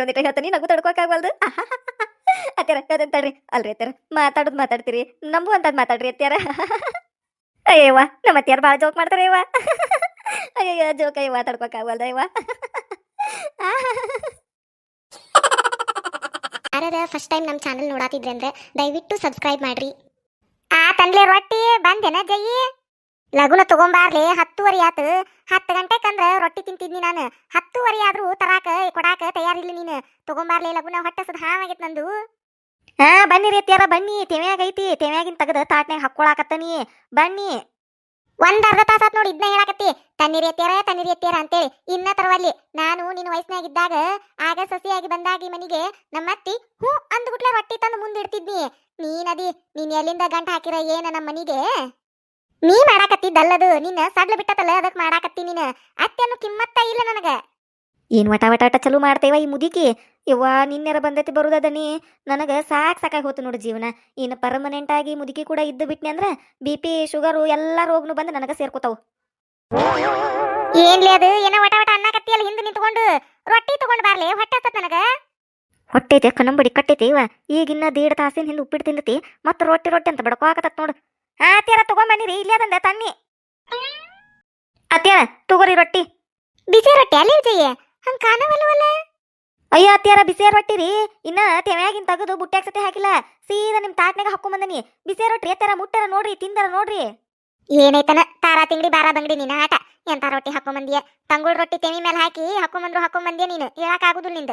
ತಡ್ರಿ ಒಂದಿಟ್ಟು ಹೇಳ್ತಾನೆ ನಗು ತಡ್ಕೋಕಾಗವಲ್ದು? ಅತ್ಯಾರ ಹೇಳ್ತೇನೆ ತಡ್ರಿ. ಅಲ್ರಿ ಅತ್ಯಾರ ಮಾತಾಡೋದು ಮಾತಾಡ್ತೀರಿ. ನಂಬು ಅಂತದ್ ಮಾತಾಡ್ರಿ ಅತ್ಯಾರ ಅಯ್ಯವ್ವ ನಮ್ಮ ಅತ್ಯಾರ ಭಾಳ ಜೋಕ್ ಮಾಡ್ತಾರೆ ಅಯ್ಯವ್ವ ಅಯ್ಯಯ್ಯ, ಜೋಕ ಅಯ್ಯವ್ವ ತಡ್ಕೋಕಾಗವಲ್ದ ಅಯ್ಯವ್ವ. ಯಾರದ ಫಸ್ಟ್ ಟೈಮ್ ನಮ್ಮ ಚಾನಲ್ ನೋಡಾತಿದ್ರೆ ಅಂದ್ರೆ ದಯವಿಟ್ಟು ಸಬ್ಸ್ಕ್ರೈಬ್ ಮಾಡ್ರಿ. ಆ ತನ್ಲೆ ರೊಟ್ಟಿ ಬಂದೇನ ಜಯಿ ಲಗುನ ತಗೊಂಬಾರ್ಲಿ, ಹತ್ತುವರೆ ಆತು. ಹತ್ತು ಗಂಟೆಕಂದ್ರ ರೊಟ್ಟಿ ತಿಂತಿದ್ನಿ ನಾನು. ಹತ್ತುವರೆ ಆದ್ರೂ ತರಾಕ, ಕೊಡಾಕ ತಯಾರಿಲ್ಲ ನೀನು. ತಗೊಂಬಾರ್ಲಿ ಲಗುನ, ಹೊಟ್ಟೆ ಹಾವಾಗೈತ್ ನಂದು. ಹಾ, ಬನ್ನಿ ರೀ ಅತ್ಯಾರ ಬನ್ನಿ. ತೆವ್ಯಾಗ ಐತಿ. ತೆವ್ಯಾಗಿನ ತೆಗದ ತಾಟ್ನ್ಯಾಗ ಹಾಕೊಳಾಕತ್ತನಿ ಬನ್ನಿ. ಒಂದ್ ಅರ್ಧ ತಾಸ ಆತ್ ನೋಡಿ ಇದನ್ನ ಹೇಳಾಕತ್ತಿ. ತಣ್ಣೀರಿ ಎತ್ಯಾರ ತಣ್ಣೀರಿ ಎತ್ಯಾರ ಅಂತೇಳಿ. ಇನ್ನ ತರವಲ್ಲಿ ನಾನು ನಿನ್ನ ವಯಸ್ಸಿನಾಗ ಇದ್ದಾಗ ಆಗ ಸಸಿಯಾಗಿ ಬಂದಾಗಿ ಮನಿಗೆ ನಮ್ಮತ್ತಿ ಹ್ಞೂ ಅಂದ್ಬಿಟ್ಲೆ ರೊಟ್ಟಿ ತಂದು ಮುಂದಿಡ್ತಿದ್ನಿ ನೀನದಿ, ನೀನ್ ಎಲ್ಲಿಂದ ಗಂಟ ಹಾಕಿರ, ಏನ ನಮ್ಮ ಮನಿಗೆ? ನೀ ಮಾಡಾಕತ್ತಿದ್ದಲ್ಲದು ನಿನ್ನ ಸಡ್ಲ ಬಿಟ್ಟತಲ್ಲ ಅದಕ್ಕೆ ಮಾಡಾಕತ್ತಿ ನೀನ. ಅತ್ತೆನ್ನು ಕಿಮ್ಮತ್ತ ಇಲ್ಲ ನನಗ. ಏನ್ ವಟ ವಟ ವಟ ಚಲೋ ಮಾಡ್ತೇವ ಈ ಮುದುಕಿ? ಯವ್ವ ನಿನ್ನೆರ ಬಂದೈತಿ ಬರುದದನಿ ನನಗ ಸಾಕ್ ಸಾಕಾಗಿ ಹೋತು ನೋಡು ಜೀವನ. ಇನ್ನು ಪರ್ಮನೆಂಟ್ ಆಗಿ ಮುದುಕಿ ಕೂಡ ಇದ್ದು ಬಿಟ್ನಿ ಅಂದ್ರ ಬಿ ಪಿ ಶುಗರು ಎಲ್ಲಾ ರೋಗನು ಬಂದು ನನಗ ಸೇರ್ಕೋತಾವು. ಏನ್ಲೇ ಅದು? ಏನೋ ವಟ ವಟ ಅನ್ನಕತ್ತಿಯಲ್ಲ ಹಿಂದೆ ನಿಂತ್ಕೊಂಡು? ರೊಟ್ಟಿ ತಗೊಂಡ್ ಬಾರ್ಲಿ? ಹೊಟ್ಟೆ ಹತ್ತತ್ ನನಗ? ಹೊಟ್ಟೆ ಕಣ್ಣಂಬಡಿ ಕಟ್ಟೈತಿ ಇವ. ಈಗಿನ್ನ ದೇಡ್ ತಾಸಿನ ಹಿಂದೆ ಉಪ್ಪಿಟ್ಟು ತಿಂದತಿ. ಮತ್ತ ರೊಟ್ಟಿ ರೊಟ್ಟಿ ಅಂತ ಬಡ್ಕೋಕತ್ತ ನೋಡು. ಹಾ ಅತ್ಯಾರ ತಗೊಂಬನ್ನಿರಿ ಇಲ್ಲೇ ಅದಂದ ತನ್ನಿ ಅತ್ಯಾರ ತಗೋರಿ ರೊಟ್ಟಿ. ಬಿಸಿ ರೊಟ್ಟಿ ಅಲ್ಲಿ ವಿಜಯ? ಹಂಗ ಕಾಣವಲ್ವಲ್ಲ? ಅಯ್ಯೋ ಅತ್ಯಾರ ಬಿಸಿ ರೊಟ್ಟಿ ರೀ. ಇನ್ನ ತೆವ್ಯಾಗಿನ್ ತೆಗೆದು ಬುಟ್ಟ್ಯಾಗ ಸತಿ ಹಾಕಿಲ್ಲ. ಸೀದಾ ನಿಮ್ ತಾಟ್ನಾಗ ಹಾಕೊಂಬಂದನಿ ಬಿಸಿ ರೊಟ್ಟಿ ಅತ್ಯಾರ ಮುಟ್ಟಾರ ನೋಡ್ರಿ ತಿಂದಾರ ನೋಡ್ರಿ. ಏನೈತನ ತಾರಾ ತಿಂಗಡಿ ಬಾರಾ ಬಂಗಡಿ ನೀನ ಆಟ. ಎಂತ ರೊಟ್ಟಿ ಹಾಕೊಂಬಂದಿಯ ತಂಗುಳ್ ರೊಟ್ಟಿ ತೆವಿ ಮೇಲೆ ಹಾಕಿ ಹಾಕೊಂಬಂದ್ರು ಹಾಕೊಂಬಂದಿಯ ನೀನು? ಹೇಳಕ್ ಆಗುದಿಲ್ಲ ನಿಂದ.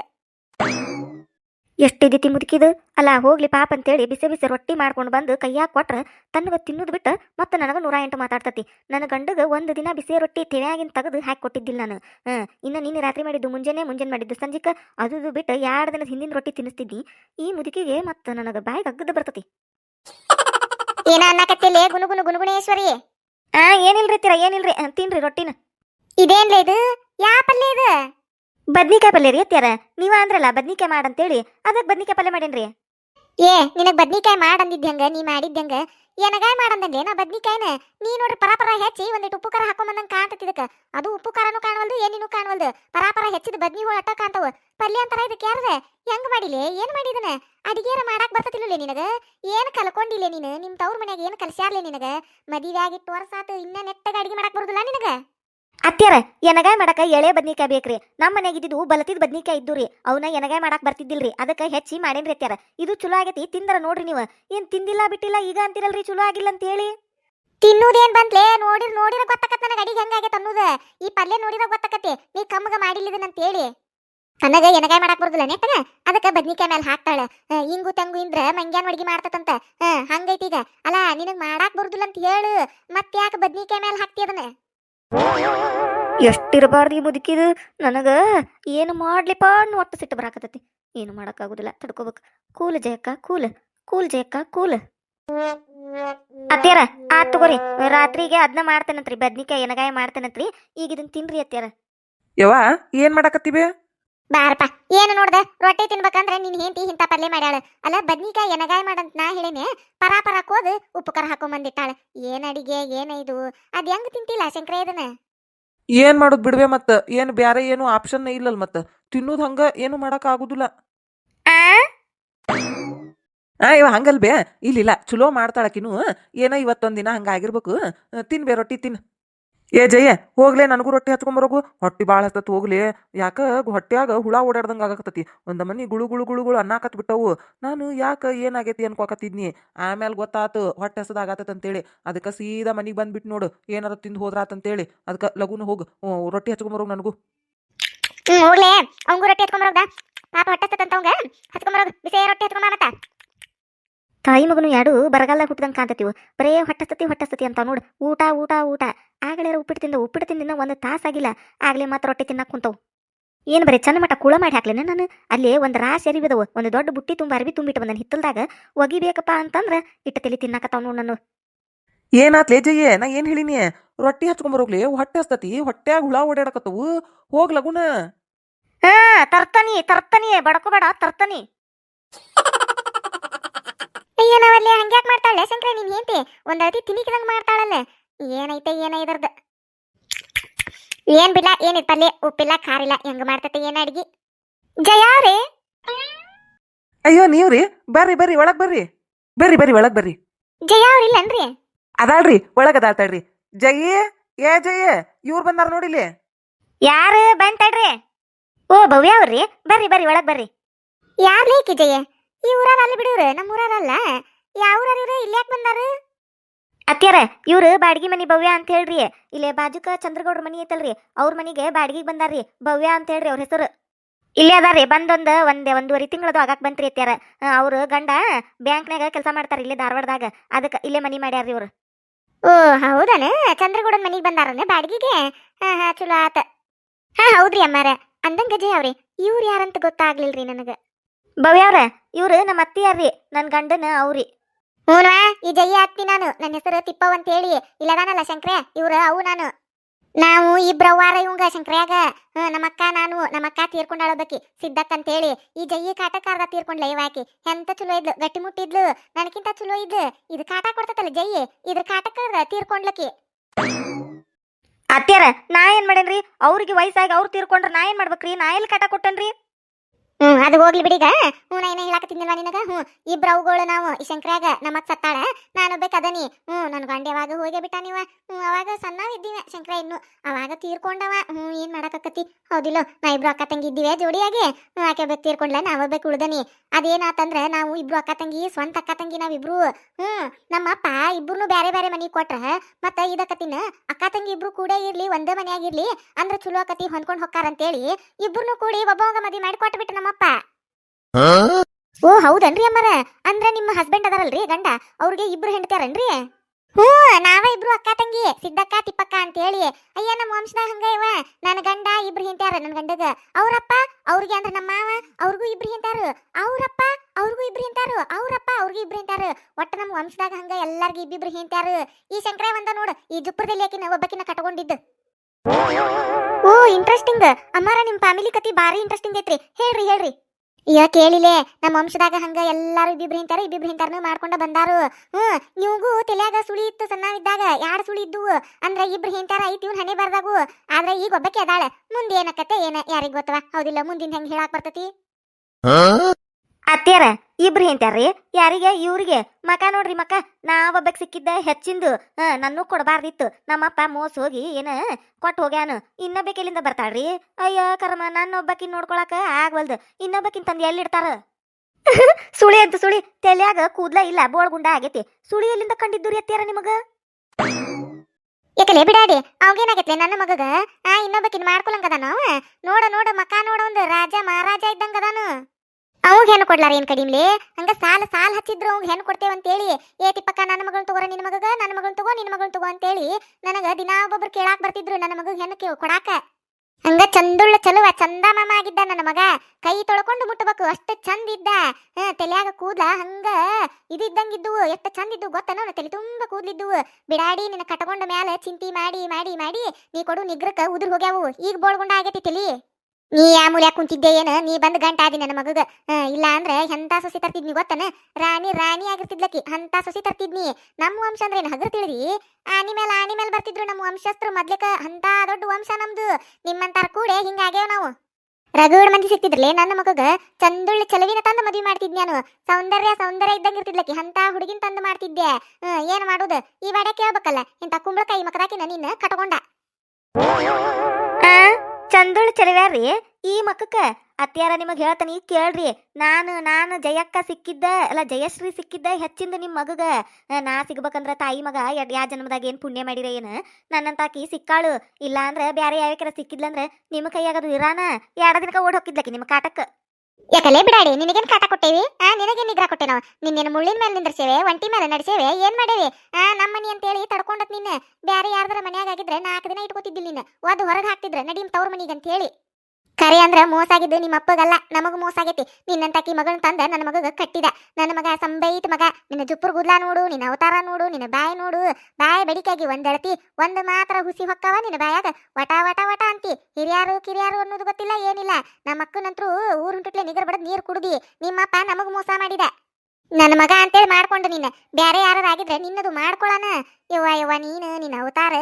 ಎಷ್ಟಿದ್ದಿ ಮುದುಕಿದು ಅಲ್ಲ ಹೋಗ್ಲಿ ಪಾಪ ಅಂತೇಳಿ ಬಿಸಿ ಬಿಸಿ ರೊಟ್ಟಿ ಮಾಡ್ಕೊಂಡು ಬಂದು ಕೈಯಾಗ ಕೊಟ್ರೆ ತನಗೆ ತಿನ್ನೋದು ಬಿಟ್ಟು ಮತ್ತೆ ನನಗೆ ನೂರ ಎಂಟು ಮಾತಾಡ್ತತಿ. ನನ್ನ ಗಂಡಗ ಒಂದು ದಿನ ಬಿಸಿ ರೊಟ್ಟಿ ತೆವ್ಯಾಗಿನ ತೆಗೆದು ಹಾಕಿ ಕೊಟ್ಟಿದ್ದಿಲ್ಲ ನಾನು. ಹಾಂ ಇನ್ನು ನೀನು ರಾತ್ರಿ ಮಾಡಿದ್ದು ಮುಂಜಾನೆ ಮುಂಜಾನೆ ಮಾಡಿದ್ದು ಸಂಜಿಕ ಅದು ಬಿಟ್ಟು ಎರಡು ದಿನದ ಹಿಂದಿನ ರೊಟ್ಟಿ ತಿನ್ನಿಸ್ತಿದ್ದಿ? ಈ ಮುದುಕಿಗೆ ಮತ್ತೆ ನನಗೆ ಬಾಯಿಗೆ ಅಗ್ಗದ ಬರ್ತತಿ. ಏನ ಅನ್ನಕತ್ತಿಲ್ಲ ಗುನುಗುನು ಗುನುಗುಣೇಶ್ವರಿ ಆ ಏನಿಲ್ರಿ ತೀರ ಏನಿಲ್ರಿ ತಿನ್ರಿ ರೊಟ್ಟಿನ. ಇದೇನ್ರಿ ಇದು? ಯಾ ಪಲ್ಯ ಇದು? ಬದ್ನಿಕಾಯಿ ಪಲ್ಯ ರೀ ಅತ್ಯಾರ ನೀವ ಅಂದ್ರಲ್ಲ ಬದ್ನಿಕಾಯಿ ಮಾಡಂತೇಳಿ ಅದಕ್ಕೆ ಬದ್ನಿಕಾಯಿ ಪಲ್ಯ ಮಾಡೇನ್ರಿ? ಏ, ನಿನಗ್ ಬದ್ನಿಕಾಯಿ ಮಾಡಂದಿದ್ದಂಗ ನೀ ಮಾಡಿದ್ದಂಗ ಏನಗಾಯ್ ಮಾಡಂದಂಗೆ? ನಾ ಬದ್ನಿಕಾಯಿನ? ನೀ ನೋಡ್ರಿ ಪರಾಪರ ಹೆಚ್ಚಿ ಒಂದಿಟ್ಟು ಉಪ್ಪು ಖಾರ ಹಾಕೊಂಬಂದಂಗ ಕಾಣ್ತತಿದಕ್ಕ ಅದು ಉಪ್ಪು ಖಾರನು ಕಾಣವಲ್ದು ಏನಿನೂ ಕಾಣವಲ್ದು? ಪರಾಪರ ಹೆಚ್ಚಿದ ಬದ್ನಿ ಹೋಳ ಅಟ್ಟ ಕಾಣ್ತಾವ. ಪಲ್ಯ ಅಂತಾರ ಇದಕ್ಕೆ ಯಾರದ? ಹೆಂಗ್ ಮಾಡಿಲೆ? ಏನ್ ಮಾಡಿದನ? ಅಡಿಗೆರ ಮಾಡಾಕ್ ಬರ್ತತಿಲ್ಲ ನಿನಗ? ಏನ್ ಕಲ್ಕೊಂಡಿಲ್ಲ ನೀನು? ನಿಮ್ ತವ್ರ ಮನ್ಯಾಗ ಏನ್ ಕಲ್ಸ್ಯಾರ್ಲೆ ನಿನಗ? ಮದಿವೆ ಆಗಿಟ್ಟು ವರ್ಷ ಇನ್ನ ನೆಟ್ಟಗ ಅಡಿಗೆ ಮಾಡಾಕ್ ಬರುದಿಲ್ಲ ನಿನಗ? ಅತ್ಯಾರ ಎನಗಾಯ್ ಮಾಡಕ ಎಳೆ ಬದ್ನಿಕಾಯಿ ಬೇಕ್ರಿ. ನಮ್ಮ ಮನೆಗೆ ಇದ್ದಿದ್ದು ಬಲತಿದ್ ಬದ್ನಿಕಾಯಿ ಇದ್ದು ರೀ ಅವನ್ನ ಎನಗಾಯ್ ಮಾಡಕ್ ಬರ್ತಿದ್ದಿಲ್ರಿ. ಅದಕ್ಕೆ ಹೆಚ್ಚಿ ಮಾಡೇನ್ರಿ ಅತ್ಯಾರ ಇದು ಚಲೋ ಆಗೈತಿ, ತಿಂದ್ರ ನೋಡ್ರಿ ನೀವು. ಏನ್ ತಿಂದಿಲ್ಲ ಬಿಟ್ಟಿಲ್ಲ, ಈಗ ಅಂತಿರಲ್ರಿ ಚಲೋ ಆಗಿಲ್ಲ ಅಂತ ಹೇಳಿ ತಿನ್ನೋದೇನ್ ಬಂತ್ಲೆ ನೋಡಿರ್, ನೋಡಿರ ಗೊತ್ತಾಕತ್ ನನಗೆ ಅಡಿಗೆ ಹೆಂಗಾಗೈತೆ ಅನ್ನೋದ. ಈ ಪಲ್ಯ ನೋಡಿರ ಗೊತ್ತಾಕತಿ ನೀ ಕಮ್ಮಗ ಮಾಡಿಲ್ಲ ಅಂತ ಹೇಳಿ ನನಗ ಎನಗಾಯ್ ಮಾಡಕ್ ಬರುದಿಲ್ಲ ನೆಟ್ಟಗ ಅದಕ್ಕ ಬದ್ನಿಕಾಯಿ ಮೇಲೆ ಹಾಕ್ತಾಳ. ಇಂಗು ತಂಗು ಇಂದ್ರ ಮಂಗ್ಯಾನ್ ಅಡಿಗೆ ಮಾಡ್ತತಂತ. ಹಂಗೈತಿ ಈಗ. ಅಲ್ಲ ನಿನಗ್ ಮಾಡಾಕ್ ಬರುದಿಲ್ಲ ಅಂತ ಹೇಳು. ಮತ್ತೆ ಯಾಕೆ ಬದ್ನಿಕಾಯಿ ಮೇಲೆ ಹಾಕ್ತಿ ಅದನ್ನ. ಎಷ್ಟಿರಬಾರ್ದು ಈ ಮುದುಕಿದು ನನಗ ಏನು ಮಾಡ್ಲಿಪ್ಪ ಅನ್ನೋ ಒಟ್ಟು ಸಿಟ್ಟು ಬರಾಕತ್ತೈತಿ. ಏನು ಮಾಡಕ್ಕಾಗುದಿಲ್ಲ. ತಡ್ಕೋಬೇಕು. ಕೂಲ್ ಜಯಕ್ಕ, ಕೂಲ್. ಕೂಲ್ ಜಯಕ್ಕ, ಕೂಲ್. ಅತ್ಯಾರ ಆ ತಗೋರಿ. ರಾತ್ರಿಗೆ ಅದನ್ನ ಮಾಡ್ತೇನಂತ್ರಿ. ಬದ್ನಿಕಾಯಿ ಎನಗಾಯಿ ಮಾಡ್ತೇನಂತ್ರಿ. ಈಗ ಇದನ್ನ ತಿನ್ರಿ ಅತ್ಯಾರ ಯವ್ವ, ಏನ್ ಮಾಡಾಕತ್ತೀವಿ? ಬಾರಪ್ಪ ಏನು ನೋಡ್ದೆ? ರೊಟ್ಟಿ ತಿನ್ಬೇಕಂದ್ರೆ ನಿನ್ ಹೆಂಡತಿ ಇಂತ ಪಲ್ಯ ಮಾಡ್ಯಾಳ. ಅಲ್ಲ ಬದ್ನಿಕಾಯಿ ಎನಗಾಯ ಮಾಡಂತ ನಾ ಹೇಳೇನೆ ಪರಾ ಪರ ಕೋದ್ ಉಪ್ಪು ಖಾರ ಹಾಕೊಂಬಂದಿಟ್ಟಾಳ. ಏನ್ ಅಡಿಗೆ ಏನ ಇದು? ಅದ್ ಹೆಂಗ್ ತಿಂತಿಲ್ಲ ಶಂಕರ ಇದನ್ನ? ಏನ್ ಮಾಡೋದ್ ಬಿಡ್ವೆ ಮತ್ತ? ಏನ್ ಬ್ಯಾರೆ ಏನು ಆಪ್ಷನ್ ಇಲ್ಲಲ್ ಮತ್ತ? ತಿನ್ನೋದ್ ಹಂಗ ಏನು ಮಾಡಕ್ ಆಗುದಿಲ್ಲ ಆ ಇವ ಹಂಗಲ್ಬೇ? ಇಲ್ಲಿಲ್ಲ ಚಲೋ ಮಾಡ್ತಾಳಕಿನೂ. ಏನೋ ಇವತ್ತೊಂದಿನ ದಿನ ಹಂಗ ಆಗಿರ್ಬೇಕು ಆ, ರೊಟ್ಟಿ ತಿನ್. ಏ ಜಯ, ಹೋಗ್ಲೇ, ನನಗೂ ರೊಟ್ಟಿ ಹಚ್ಕೊಂಬರೋಗು ಹೊಟ್ಟಿ ಭಾಳ ಹತ್ತತ್, ಹೋಗ್ಲಿ. ಯಾಕ ಹೊಟ್ಟ್ಯಾಗ ಹುಳ ಓಡಾಡ್ದಂಗ ಆಗಕತ್ತತಿ. ಒಂದ ಮನಿ ಗುಳು ಗುಳು ಗುಳು ಗುಳು ಅನ್ನಾಕತ್ ಬಿಟ್ಟವು. ನಾನು ಯಾಕ ಏನಾಗೈತಿ ಅನ್ಕೋಕತ್ತಿದ್ನಿ. ಆಮೇಲೆ ಗೊತ್ತಾತು, ಹೊಟ್ಟೆ ಹಸದಾಗತ್ತ ಅಂತೇಳಿ. ಅದಕ್ಕೆ ಸೀದಾ ಮನಿಗೆ ಬಂದ್ಬಿಟ್ಟು ನೋಡು. ಏನಾರ ತಿಂದು ಹೋದ್ರಾತಂತೇಳಿ ಅದಕ್ಕೆ ಲಗುನ ಹೋಗು. ರೊಟ್ಟಿ ಹಚ್ಕೊಂಬರೋಗು ನನಗೂ. ಹೋಗ್ಲೇ. ಅವಂಗೂ ರೊಟ್ಟಿ ಹಚ್ಕೊಂಬರೋದ ಪಾಪ ಅವಂಗ? ಹಚ್ಕೊಂಬರೋಗ ಬಿಸಿ ರೊಟ್ಟಿ ಹಚ್ಕೊಂಬ ತಾಯಿ ಮಗನು ಎರಡು ಬರಗಾಲ ಹುಟ್ಟಿದಂಗೆ ಕಾಂತತಿವು ಬರೇ ಹೊಟ್ಟಸ್ತತಿ ಹೊಟ್ಟಸ್ತತಿ ಅಂತ ನೋಡು. ಊಟ ಊಟ ಊಟ. ಆಗಲೇ ಉಪ್ಪಿಟ್ಟು ತಿಂದ ಉಪ್ಪಿಟ್ಟು ತಿಂದಿನ ಒಂದು ತಾಸಾಗಿಲ್ಲ ಆಗಲೇ ಮಾತ್ರ ರೊಟ್ಟಿ ತಿನ್ನಕ್ಕೆ ಕುಂತವು. ಏನು ಬರೀ ಚಂದ ಮಟ್ಟ ಕುಳ ಮಾಡಿ ಹಾಕ್ಲೇನ ನಾನು? ಅಲ್ಲಿ ಒಂದು ರಾಶಿ ಅರಿವಿ ಅದಾವು ಒಂದು ದೊಡ್ಡ ಬುಟ್ಟಿ ತುಂಬ ಅರಿವಿ ತುಂಬಿಟ್ಟು ಬಂದನ್ ಹಿತ್ತಲ್ದಾಗ. ಒಗಿಬೇಕಪ್ಪ ಅಂತಂದ್ರೆ ಇಟ್ಟ ತಲೆ ತಿನ್ನಕತ್ತಾವ ನೋಡು ನಾನು. ಏನಾತ್ ಲೇಜಯ್ಯ ನಾ ಏನು ಹೇಳಿನಿ? ರೊಟ್ಟಿ ಹಚ್ಕೊಂಬರೋಗ್ಲಿ ಹೊಟ್ಟೆ ಹಸ್ತತಿ ಹೊಟ್ಟೆಯಾಗ ಹುಳ ಓಡಾಡಕತ್ತವು. ಹೋಗ್ ಲಗುನ. ಹಾ ತರ್ತನಿ ತರ್ತನಿ. ಬಡಕೋಬೇಡ ತರ್ತನಿ. ಮಾಡ್ತಾಳೆ ಶಂಕರ ನಿನ್ ಹೆಂಡತಿ ಒಂದ್ ಅತಿ ತಿನಿಕಿದಂಗ್ ಮಾಡ್ತಾಳಲ್ಲ. ಏನೈತೆ ಏನ ಇದ್ರದ್ದು? ಏನ್ ಬಿಲ್ಲ ಏನಿದ್ ಪಲ್ಯ ಉಪ್ಪಿಲ್ಲ ಖಾರಿಲ್ಲ ಹೆಂಗ್ ಮಾಡ್ತತೆ ಏನ ಅಡ್ಗಿ? ಜಯ ಅವ್ರೆ? ಅಯ್ಯೋ ನೀವ್ರಿ? ಬರ್ರಿ ಬರ್ರಿ ಒಳಗ್ ಬರ್ರಿ. ಬರ್ರಿ ಬರ್ರಿ ಒಳಗ್ ಬರ್ರಿ. ಜಯ ಅವ್ರಿಲ್ಲನ್ರಿ ಅದಾಳ್ರಿ ಒಳಗ ಅದಾಳ್ ತಡ್ರಿ. ಜಯ್ಯ ಏ ಜಯ ಇವ್ರು ಬಂದಾರ ನೋಡಿಲಿ ಯಾರು ಬಂತಡ್ರಿ ಓ ಭವ್ಯ ಅವ್ರಿ ಬರ್ರಿ ಬರ್ರಿ ಒಳಗ್ ಬರ್ರಿ. ಯಾರ್ ಲೇಕಿ ಜಯ? ಈ ಊರಾರ ಅಲ್ಲಿ ಬಿಡೋರು ನಮ್ಮ ಊರಾರಲ್ಲ ಯಾವ ಊರಾರ ಇವ್ರು ಇಲ್ಲಿ ಯಾಕೆ ಬಂದಾರ? ಅತ್ಯಾರ ಇವ್ರು ಬಾಡಿಗೆ ಮನಿ ಭವ್ಯ ಅಂತ ಹೇಳ್ರಿ. ಇಲ್ಲೇ ಬಾಜುಕ ಚಂದ್ರಗೌಡ್ರ ಮನಿ ಐತಲ್ರಿ. ಅವ್ರ ಮನಿಗೆ ಬಾಡಿಗೆಗೆ ಬಂದಾರ್ರಿ. ಭವ್ಯ ಅಂತ ಹೇಳ್ರಿ ಅವ್ರ ಹೆಸರು. ಇಲ್ಲೇ ಅದಾರ್ರಿ. ಬಂದೊಂದು ಒಂದೇ ಒಂದೂವರೆ ತಿಂಗಳದು ಆಗಾಕ್ ಬಂತ್ರಿ ಅತ್ಯಾರ ಅವ್ರ ಗಂಡ ಬ್ಯಾಂಕ್ನಾಗ ಕೆಲಸ ಮಾಡ್ತಾರ ಇಲ್ಲೇ ಧಾರವಾಡದಾಗ. ಅದಕ್ಕೆ ಇಲ್ಲೇ ಮನಿ ಮಾಡ್ಯಾರ್ರಿ ಇವ್ರು. ಓ ಹೌದಾನ ಚಂದ್ರಗೌಡನ್ ಮನಿಗೆ ಬಂದಾರನ ಬಾಡಿಗೆಗೆ? ಹಾ ಹಾ ಚಲೋ ಆತ. ಹಾ ಹೌದ್ರಿ ಅಮ್ಮಾರ. ಅಂದಂಗ ಜಯ ಅವ್ರಿ ಇವ್ರು ಯಾರಂತ ಗೊತ್ತಾಗ್ಲಿಲ್ರಿ ನನಗ. ಭವ್ಯ ಅವ್ರ ಇವ್ರು ನಮ್ಮ ಅತ್ತಿಯಾರ್ರಿ. ನನ್ನ ಗಂಡನ ಅವ್ರಿ. ಹ್ಞೂನ್ವಾ ಈ ಜಯ್ಯ ಆಗ್ತಿ ನಾನು. ನನ್ನ ಹೆಸರು ತಿಪ್ಪವ್ ಅಂತ ಹೇಳಿ ಇಲ್ಲದಾನಲ್ಲ ಶಂಕ್ರೆ, ಇವ್ರ ಅವು ನಾನು. ನಾವು ಇಬ್ರವ್ವಾರ ಇವಂಗ ಶಂಕ್ರ್ಯಾಗ. ಹ್ಮ್, ನಮ್ಮಕ್ಕ ನಾನು, ನಮ್ಮಕ್ಕ ತೀರ್ಕೊಂಡಾಳ ಬಕ್ಕಿ ಸಿದ್ದಕ್ಕ ಅಂತ ಹೇಳಿ ಈ ಜಯ್ಯ ಕಾಟಕಾರದ ತೀರ್ಕೊಂಡ್ಲ ಇವಾಕಿ ಎಂತ ಚಲೋ ಇದ್ಲು, ಗಟ್ಟಿ ಮುಟ್ಟಿದ್ಲು ನನಗಿಂತ ಚಲೋ ಇದ್ಲು. ಇದು ಕಾಟ ಕೊಡ್ತತಲ್ಲ ಜಯ್ಯ ಇದ್ರ ಕಾಟಕಾರ ತೀರ್ಕೊಂಡ್ಲಕ್ಕಿ ಅತ್ಯಾರ ನಾ ಏನ್ ಮಾಡೇನ್ರಿ? ಅವ್ರಿಗೆ ವಯಸ್ಸಾಗಿ ಅವ್ರು ತೀರ್ಕೊಂಡ್ರ ನಾ ಏನ್ ಮಾಡ್ಬೇಕ್ರಿ? ನಾ ಎಲ್ಲಿ ಕಾಟ ಕೊಟ್ಟನ್ರಿ? ಹ್ಮ್ ಅದು ಹೋಗ್ಲಿ ಬಿಡಿಗ ಹ್ಞೂ ನಾ ಏನ ಹೇಳಕತ್ತಿದ್ನಲ್ಲ ನಿನಗ? ಹ್ಞೂ ಇಬ್ರು ಅವುಗಳು ನಾವು ಈ ಶಂಕರಾಗ ನಮಗ್ ಸತ್ತಾಳ. ನಾನು ಬೇಕದನಿ ಹ್ಞೂ ನನ್ನ ಗಂಡ ಯಾವಾಗ ಹೋಗೇ ಬಿಟ್ಟ ನೀವ? ಹ್ಞೂ ಅವಾಗ ಸಣ್ಣವ್ ಇದ್ದೀವ ಶಂಕ್ರ ಇನ್ನು. ಅವಾಗ ತೀರ್ಕೊಂಡವ. ಹ್ಞೂ ಏನ್ ಮಾಡಾಕತ್ತಿ ಹೌದಿಲ್ಲ, ನಾ ಇಬ್ರು ಅಕ್ಕ ತಂಗಿ ಇದ್ದೀವಿ ಜೋಡಿಯಾಗಿ. ಹ್ಞೂ ಆಕೆ ಬೇಕು ತೀರ್ಕೊಂಡ್ಲ ನಾವೊಬ್ಬ ಉಳ್ದನಿ. ಅದೇನಾತಂದ್ರೆ ನಾವು ಇಬ್ರು ಅಕ್ಕ ತಂಗಿ, ಸ್ವಂತ ಅಕ್ಕ ತಂಗಿ ನಾವಿಬ್ರು ಹ್ಞೂ ನಮ್ಮಪ್ಪ ಇಬ್ರು ಬೇರೆ ಬೇರೆ ಮನಿಗ್ ಕೊಟ್ರ. ಮತ್ತ ಇದಕ್ಕತ್ತಿನ ಅಕ್ಕ ತಂಗಿ ಇಬ್ರು ಕೂಡ ಇರ್ಲಿ, ಒಂದೇ ಮನೆಯಾಗಿರ್ಲಿ ಅಂದ್ರೆ ಚಲೋ ಆಕತಿ ಹೊಂದ್ಕೊಂಡ್ ಹೇಳಿ ಇಬ್ರು ಕೂಡಿ ಒಬ್ಬ ಮದಿ ಮಾಡಿ ಕೊಟ್ಬಿಟ್ಟು ನಮ್ಮಪ್ಪ ಓ ಹೌದನ್ರಿ ಅಮ್ಮರ? ಅಂದ್ರೆ ನಿಮ್ಮ ಹಸ್ಬೆಂಡ್ ಅದಾರಲ್ರಿ ಗಂಡ? ಅವ್ರಿಗೆ ಇಬ್ರು ಹೆಂಡತಿಯಾರನ್ರಿ? ಹ್ಞೂ ನಾವ ಇಬ್ರು ಅಕ್ಕ ತಂಗಿ ಸಿದ್ದಕ್ಕ ತಿಪ್ಪಕ್ಕ ಅಂತ ಹೇಳಿ ಅಯ್ಯ ನಮ್ಮ ವಂಶದ ಹಂಗ ಇವ. ನನ್ನ ಗಂಡ ಇಬ್ರು ಹಿಂತ್ಯಾರ ನನ್ನ ಗಂಡಗ. ಅವ್ರಪ್ಪ ಅವ್ರಿಗೆ ಅಂದ್ರೆ ನಮ್ಮ ಮಾವ ಅವ್ರಿಗೂ ಇಬ್ರು ಹಿಂತಾರು ಅವ್ರಪ್ಪ ಅವ್ರಿಗೂ ಇಬ್ರು ಹಿಂತಾರು ಅವ್ರಪ್ಪ ಅವ್ರಿಗೂ ಇಬ್ರು ಹಿಂತಾರು ಒಟ್ಟ ನಮ್ಮ ವಂಶದಾಗ ಹಂಗ ಎಲ್ಲಾರ್ಗು ಇಬ್ಬಿಬ್ರು ಹಿಂತ್ಯಾರು ಈ ಶಂಕರ ಒಂದ ನೋಡು ಈ ಜುಪ್ಪರದಲ್ಲಿ ಆಕಿನ ಒಬ್ಬಕಿನ ಕಟ್ಕೊಂಡಿದ್ದು. ಓ ಇಂಟ್ರೆಸ್ಟಿಂಗ್ ಅಮ್ಮಾರ ನಿಮ್ಮ ಫ್ಯಾಮಿಲಿ ಕತಿ ಬಾರಿ ಇಂಟ್ರೆಸ್ಟಿಂಗ್ ಐತ್ರಿ. ಹೇಳ್ರಿ ಹೇಳ್ರಿ. ಈಗ ಕೇಳಿಲೆ ನಮ್ಮ ವಂಶದಾಗ ಹಂಗ ಎಲ್ಲಾರು ಇಬ್ಬಿಬ್ರು ಹಿಂತಾರ ಇಬ್ಬಿಬ್ರು ಹಿಂತಾರನು ಮಾಡ್ಕೊಂಡ ಬಂದಾರು. ಹ್ಮ್ ನಿಮಗೂ ತಲೆಯಾಗ ಸುಳಿ ಇತ್ತು ಸಣ್ಣವಿದ್ದಾಗ ಯಾರು ಸುಳಿ ಇದ್ದುವು ಅಂದ್ರೆ ಇಬ್ರು ಹಿಂತಾರ ಐತಿ, ಇವ್ನ ಹಣೆ ಬರ್ದಾಗು. ಆದ್ರೆ ಈಗ ಒಬ್ಬಕ್ಕೆ ಅದಾಳೆ. ಮುಂದೆ ಏನಕ್ಕತ್ತೆ ಏನ, ಯಾರಿಗ್ ಗೊತ್ತವ? ಹೌದಿಲ್ಲ ಮುಂದಿನ ಹೆಂಗ್ ಹೇಳಾಕ್ ಬರ್ತತಿ? ಅತ್ಯಾರ ಇಬ್ರು ಹಿಂತಾರ್ರಿ ಯಾರಿಗೆ? ಇವ್ರಿಗೆ? ಮಕ ನೋಡ್ರಿ ಮಕ, ನಾವೊಬ್ಬಕ್ ಸಿಕ್ಕಿದ್ದ ಹೆಚ್ಚಿಂದು ನನ್ನೂ ಕೊಡಬಾರ್ದಿತ್ತು. ನಮ್ಮಪ್ಪ ಮೋಸ ಹೋಗಿ ಏನ ಕೊಟ್ಟು ಹೋಗ್ಯಾನು. ಇನ್ನೊಬ್ಬಕಿಲಿಂದ ಬರ್ತಾಳ್ರಿ? ಅಯ್ಯೋ ಕರ್ಮ ನನ್ನೊಬ್ಬಕಿನ್ ನೋಡ್ಕೊಳಕ ಆಗ್ವಲ್ದು. ಇನ್ನೊಬ್ಬಕಿನ್ ತಂದು ಎಲ್ಲಿಡ್ತಾರ ಸುಳಿ ಅಂತ ಸುಳಿ. ತೆಲ್ಯಾಗ ಕೂದ್ಲ ಇಲ್ಲ, ಬೋಳ್ ಗುಂಡ ಆಗೈತಿ. ಸುಳಿ ಎಲ್ಲಿಂದ ಕಂಡಿದ್ದು ರೀ ನಿಮಗ? ಯಾಕಲೆ ಬಿಡಾಡಿ ಅವಾಗೇನಾಗೈತ್ಲೆ ನನ್ನ ಮಗಗ? ಆ ಇನ್ನೊಬ್ಬಕಿನ್ ಮಾಡ್ಕೊಳಂಗದಾನ ನೋಡ ನೋಡ ಮಕ, ನೋಡ ಒಂದು ರಾಜ, ಮಹಾರಾಜ ಇದ್ದಂಗದಾನು. ಅವಾಗ ಹೆಣ್ಣು ಕೊಡ್ಲಾರ ಏನ್ ಕಡಿಮ್ಲಿ? ಹಂಗ ಸಾಲ ಸಾಲ ಹಚ್ಚಿದ್ರು ಅವ್ಗ ಹೆಣ್ಣು ಕೊಡ್ತೇವೆ ಅಂತೇಳಿ. ಏ ತಿಪ್ಪಕ್ಕ, ನನ್ನ ಮಗಳನ್ನ ತಗೋರ ನಿನ್ನ ಮಗಗ, ನನ್ನ ಮಗಳನ್ನ ತಗೋ ನಿನ್ನ ಮಗಳನ್ನ ತಗೋ ಅಂತೇಳಿ ನನಗ ದಿನಾ ಒಬ್ಬೊಬ್ರು ಕೇಳಾಕ್ ಬರ್ತಿದ್ರು ನನ್ನ ಮಗ ಹೆಣ್ಣು ಕೊಡಾಕ. ಹಂಗ ಚಂದುಳ್ಳ ಚಲುವ, ಚಂದ ಮಾಮ ಆಗಿದ್ದ ನನ್ನ ಮಗ. ಕೈ ತೊಳ್ಕೊಂಡು ಮುಟ್ಟಬೇಕು ಅಷ್ಟು ಚಂದ ಇದ್ದ. ತಲ್ಯಾಗ ಕೂದ್ಲ ಹಂಗ ಇದ್ದಂಗಿದ್ದುವು ಎಷ್ಟು ಚಂದ ಇದ್ದು ಗೊತ್ತನ ತಲೆ ತುಂಬ ಕೂದ್ಲಿದ್ದುವು ಬಿಡಾಡಿ, ನಿನ್ನ ಕಟ್ಕೊಂಡ ಮ್ಯಾಲ ಚಿಂತಿ ಮಾಡಿ ಮಾಡಿ ಮಾಡಿ, ನೀ ಕೊಡು ನಿಗ್ರಕ ಉದುರ್ ಹೋಗ್ಯಾವು. ಈಗ ಬೋಳ್ಗುಂಡ ಆಗೈತಿ ತಲಿ. ನೀ ಆ ಮೂಲ್ಯಾಗ ಕುಂತಿದ್ದೆ ಏನ? ನೀ ಬಂದ್ ಗಂಟ ಆದಿ ನನ್ನ ಮಗಗ. ಇಲ್ಲ ಅಂದ್ರೆ ಎಂತ ಸೊಸಿ ತರ್ತಿದ್ನಿ ಗೊತ್ತನ? ರಾಣಿ ರಾಣಿ ಆಗಿರ್ತಿದ್ಲಕಿ. ಅಂತ ಸೊಸಿ ತರ್ತಿದ್ನಿ? ನಮ್ಮ ವಂಶ ಅಂದ್ರೆ ಏನು ಹಗರ್ ತಿಳಿದಿ? ಆನಿ ಮೇಲೆ ಆನಿ ಮೇಲೆ ಬರ್ತಿದ್ರು ನಮ್ಮ ವಂಶಸ್ಥರು ಮೊದ್ಲಕ. ಅಂತ ದೊಡ್ಡ ವಂಶ ನಮ್ದು. ನಿಮ್ಮಂತಾರ ಕೂಡೆ ಹಿಂಗಾಗ್ಯಾವ ನಾವು. ರಗಡ್ ಮಂದಿ ಸಿಕ್ತಿದ್ರಲ್ಲೇ ನನ್ನ ಮಗಗ. ಚಂದುಳ್ಳಿ ಚಲವಿನ ತಂದು ಮದ್ವಿ ಮಾಡ್ತಿದ್ ನಾನು. ಸೌಂದರ್ಯ ಸೌಂದರ್ಯ ಇದ್ದಂಗ ಇರ್ತಿದ್ಲಕಿ. ಅಂತ ಹುಡುಗಿನ ತಂದು ಮಾಡ್ತಿದ್ದೆ ಏನು ಮಾಡುದು? ಈ ಬಾಡೆ ಕೇಳ್ಬೇಕಲ್ಲ. ಇಂತ ಕುಂಬಳಕಾಯಿ ಮಕದಾಕಿನ ನಿನ್ನ ಕಟ್ಕೊಂಡ. ಚಂದುಳ್ ಚಲವ್ಯಾರ್ರಿ? ಈ ಮಕ್ಕಕ್ಕ ಅತ್ಯಾರ ನಿಮಗೆ ಹೇಳ್ತಾನೆ ಈಗ ಕೇಳ್ರಿ. ನಾನು ನಾನು ಜಯಕ್ಕ ಸಿಕ್ಕಿದ್ದ, ಅಲ್ಲ ಜಯಶ್ರೀ ಸಿಕ್ಕಿದ್ದ ಹೆಚ್ಚಿಂದ ನಿಮ್ಮ ಮಗಗ ನಾ ಸಿಗ್ಬೇಕಂದ್ರ ತಾಯಿ ಮಗ ಯಾ- ಜನ್ಮದಾಗ ಏನು ಪುಣ್ಯ ಮಾಡಿರ ಏನ? ನನ್ನಂತಾಕಿ ಸಿಕ್ಕಾಳು. ಇಲ್ಲ ಅಂದ್ರೆ ಬೇರೆ ಯಾವ್ಯಾಕರ ಸಿಕ್ಕಿದ್ಲಂದ್ರ ನಿಮ್ಮ ಕೈಯಾಗದು ಇರಾನ. ಎರಡು ದಿನಕ ಓಡ್ ಹೋಗಿದ್ಲಕಿ ನಿಮ್ಮ ಕಾಟಕ್ಕ? ಯಾಕಲೆ ಬಿಡಾಡಿ, ನಿನಗೇನ್ ಕಾಟ ಕೊಟ್ಟೇವಿ? ಆ, ನಿನಗೇನ್ ನಿಗ್ರಹ ಕೊಟ್ಟೆ ನಾವು ನಿನ್ನೇನು ಮುಳ್ಳಿನ ಮೇಲೆ ನಿಂದ್ರಸೇವೆ, ಒಂಟಿ ಮೇಲೆ ನಡೆಸೇವೆ, ಏನ್ ಮಾಡೇವಿ? ಆ ನಮ್ಮ ಮನಿ ಅಂತೇಳಿ ತಡ್ಕೊಂಡತ್ ನಿನ್ನ. ಬ್ಯಾರೆ ಯಾರ್ದಾರ ಮನ್ಯಾಗ ಆಗಿದ್ರೆ ನಾಲ್ಕು ದಿನ ಇಟ್ಕೋತಿದ್ದಿಲ್ಲ ನಿನ್ನ. ಒದ್ ಹೊರಗೆ ಹಾಕ್ತಿದ್ರೆ ನಡೀಮ್ ತವ್ರ ಮನಿಗೆ ಅಂತ ಹೇಳಿ ಕರೆ ಅಂದ್ರ ಮೋಸ ಆಗಿದ್ದು ನಿಮ್ಮ ಅಪ್ಪಗಲ್ಲ, ನಮಗ ಮೋಸ ಆಗೈತಿ. ನಿನ್ನಂತಾಕಿ ಮಗಳನ್ನ ತಂದ ನನ್ನ ಮಗಗ ಕಟ್ಟಿದ. ನನ್ನ ಮಗ ಸಂಬೈತ್ ಮಗ. ನಿನ್ನ ಜುಪ್ಪರ್ ಗುದ್ಲಾ ನೋಡು, ನಿನ್ನ ಅವತಾರ ನೋಡು, ನಿನ್ನ ಬಾಯಿ ನೋಡು. ಬಾಯಿ ಬೆಡಿಕಾಗಿ ಒಂದೆಳತಿ, ಒಂದ್ ಮಾತ್ರ ಹುಸಿ ಹೊಕ್ಕವ ನಿನ್ನ ಬಾಯಾಗ. ವಟ ವಟ ವಟ ಅಂತಿ. ಹಿರಿಯಾರು, ಕಿರಿಯಾರು ಅನ್ನೋದು ಗೊತ್ತಿಲ್ಲ, ಏನಿಲ್ಲ. ನಮ್ಮ ಅಕ್ಕನಂತ್ರು ಊರಿನ ಟುಟ್ಲೆ ನಿಗರ್ ಬಡದ್ ನೀರ್ ಕುಡ್ದಿ ನಿಮ್ಮಪ್ಪ ನಮಗ್ ಮೋಸ ಮಾಡಿದ. ನನ್ನ ಮಗ ಅಂತೇಳಿ ಮಾಡ್ಕೊಂಡು ನಿನ್ನ ಬ್ಯಾರೆ ಯಾರಾಗಿದ್ರೆ ನಿನ್ನದು ಮಾಡ್ಕೊಳನ. ಯವ್ವ ಯವ್ವ, ನೀನು, ನಿನ್ನ ಅವತಾರ.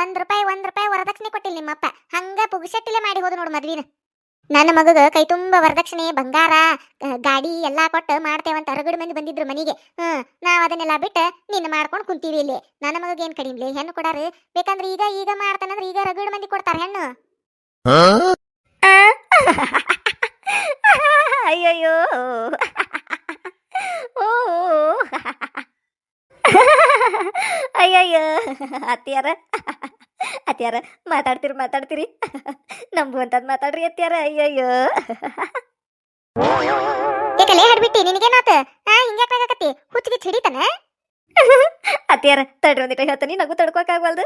ಒಂದ್ ರೂಪಾಯಿ ಒಂದ್ ರೂಪಾಯಿ ವರದಕ್ಷಿಣೆ ಕೊಟ್ಟಿಲ್ಲ ನಿಮ್ಮಪ್ಪ ಹಂಗ ಪುಗ್ಸಟ್ಟಿಲೆ ಮಾಡಿ ಹೋದ ನೋಡು ಮದ್ವಿನ. ನನ್ನ ಮಗಗ ಕೈ ತುಂಬ ವರದಕ್ಷಿಣೆ, ಬಂಗಾರ ಗಾಡಿ ಎಲ್ಲಾ ಕೊಟ್ಟು ಮಾಡ್ತೇವಂತ ಅರಗಡ ಮಂದಿ ಬಂದಿದ್ರು ಮನೆಗೆ. ಹ್ಮ್, ನಾವ್ ಅದನ್ನೆಲ್ಲ ಬಿಟ್ಟು ನಿನ್ನ ಮಾಡ್ಕೊಂಡು ಕುಂತೀವಿ ಇಲ್ಲಿ. ನನ್ನ ಮಗಗ ಏನ್ ಕಡಿಮ್ಲಿ ಹೆಣ್ಣು ಕೊಡಾರು? ಬೇಕಂದ್ರೆ ಈಗ ಈಗ ಮಾಡ್ತಾನಂದ್ರೆ ಈಗ ರಗಡ ಮಂದಿ ಕೊಡ್ತಾರ ಹೆಣ್ಣು. ಅಯ್ಯಯ್ಯೋ. ಓ. ಅಯ್ಯಯ್ಯೋ. ಅತ್ಯಾರ ಅತ್ಯಾರ ಮಾತಾಡ್ತೀರಿ ಮಾತಾಡ್ತೀರಿ. ನಂಬುವಂತದ್ ಮಾತಾಡ್ರಿ ಅತ್ಯಾರ ಅಯ್ಯಯ್ಯೋ. ಏಕಲೇ ಹಡ್ಬಿಟ್ಟಿ ನಿನಗೇನಾತ? ಹಾ ಹಿಂಗ್ಯಾಕಾಗತ್ತಿ ಹುಚ್ಚಿಗೆ ಹಿಡಿತಾನ ಅತ್ಯಾರ ತಡ್ರಿ ಒಂದಿಟ ಹೇಳ್ತಾನೆ ನಗು ತಡ್ಕೋಕಾಗವಲ್ದು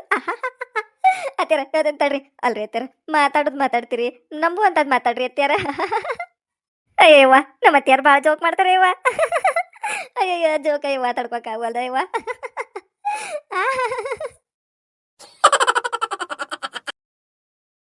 ಅತ್ಯಾರ ಹೇಳ್ತೇನೆ ತಡ್ರಿ. ಅಲ್ರಿ ಅತ್ಯಾರ ಮಾತಾಡೋದು ಮಾತಾಡ್ತೀರಿ ನಂಬುವಂತದ್ ಮಾತಾಡ್ರಿ ಅತ್ಯಾರ. ಅಯ್ಯವ್ವ ನಮ್ಮ ಅತ್ಯಾರ ಭಾಳ ಜೋಕ್ ಮಾಡ್ತಾರೆ ಅಯ್ಯವ್ವ ಅಯ್ಯಯ್ಯ ಜೋಕ್ ಅಯ್ಯವ್ವ ತಡ್ಕೋಕಾಗವಲ್ದ ಯವ್ವ